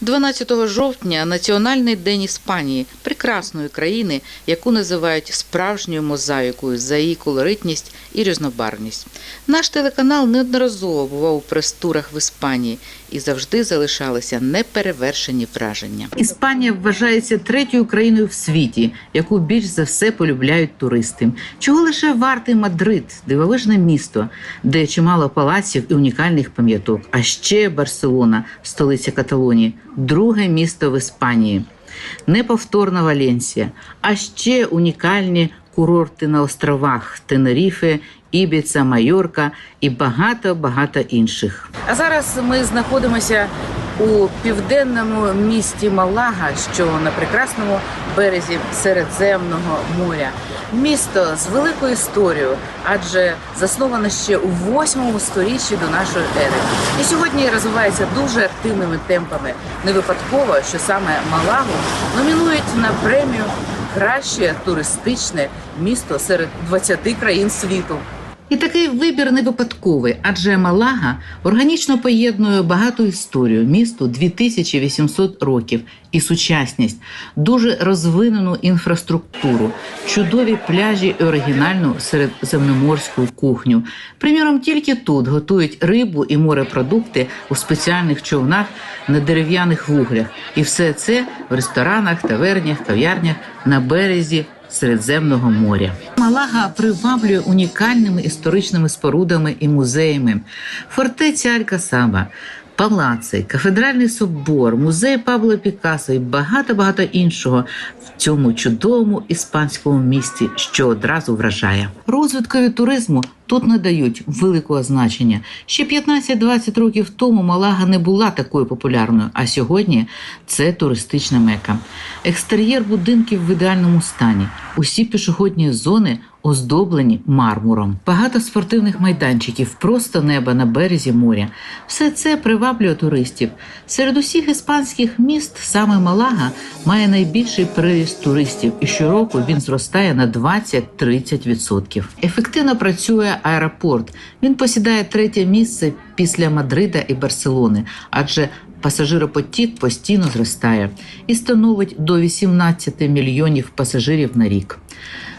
12 жовтня Національний день Іспанії, прекрасної країни, яку називають справжньою мозаїкою за її колоритність і різнобарвність. Наш телеканал неодноразово бував у прес-турах в Іспанії і завжди залишалися неперевершені враження. Іспанія вважається третьою країною в світі, яку більш за все полюбляють туристи. Чого лише вартий Мадрид, дивовижне місто, де чимало палаців і унікальних пам'яток. А ще Барселона, столиця Каталонії, друге місто в Іспанії, неповторна Валенсія, а ще унікальні курорти на островах Тенеріфе, Ібіца, Майорка і багато багато інших. А зараз ми знаходимося у південному місті Малага, що на прекрасному березі Середземного моря. Місто з великою історією, адже засноване ще у 8 сторіччі до нашої ери. І сьогодні розвивається дуже активними темпами. Не випадково, що саме Малагу номінують на премію краще туристичне місто серед 20 країн світу. І такий вибір не випадковий, адже Малага органічно поєднує багату історію місту 2800 років і сучасність, дуже розвинену інфраструктуру, чудові пляжі і оригінальну середземноморську кухню. Приміром, тільки тут готують рибу і морепродукти у спеціальних човнах на дерев'яних вуглях, і все це в ресторанах, тавернях, кав'ярнях на березі Середземного моря. Малага приваблює унікальними історичними спорудами і музеями. Фортеця Алькасаба, палаци, кафедральний собор, музей Пабло Пікассо і багато-багато іншого в цьому чудовому іспанському місті, що одразу вражає. Розвиткові туризму тут надають великого значення. Ще 15-20 років тому Малага не була такою популярною, а сьогодні це туристична мека. Екстер'єр будинків в ідеальному стані. Усі пішохідні зони оздоблені мармуром. Багато спортивних майданчиків, просто неба на березі моря. Все це приваблює туристів. Серед усіх іспанських міст саме Малага має найбільший приріст туристів, і щороку він зростає на 20-30%. Ефективно працює аеропорт. Він посідає третє місце після Мадрида і Барселони, адже пасажиропотік постійно зростає і становить до 18 мільйонів пасажирів на рік.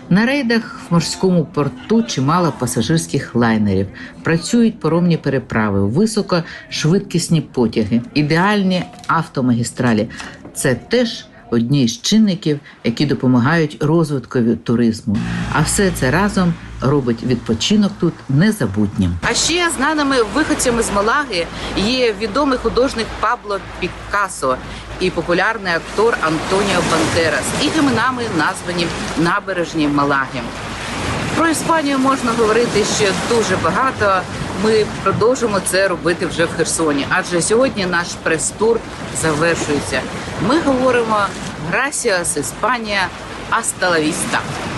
На рейдах в морському порту чимало пасажирських лайнерів. Працюють поромні переправи, високошвидкісні потяги, ідеальні автомагістралі. Це теж одні з чинників, які допомагають розвиткові туризму. А все це разом робить відпочинок тут незабутнім. А ще знаними виходцями з Малаги є відомий художник Пабло Пікассо і популярний актор Антоніо Бандерас. Їх іменами названі набережні Малаги. Про Іспанію можна говорити ще дуже багато. Ми продовжимо це робити вже в Херсоні, адже сьогодні наш прес-тур завершується. Ми говоримо Грасіас, Іспанія, vista.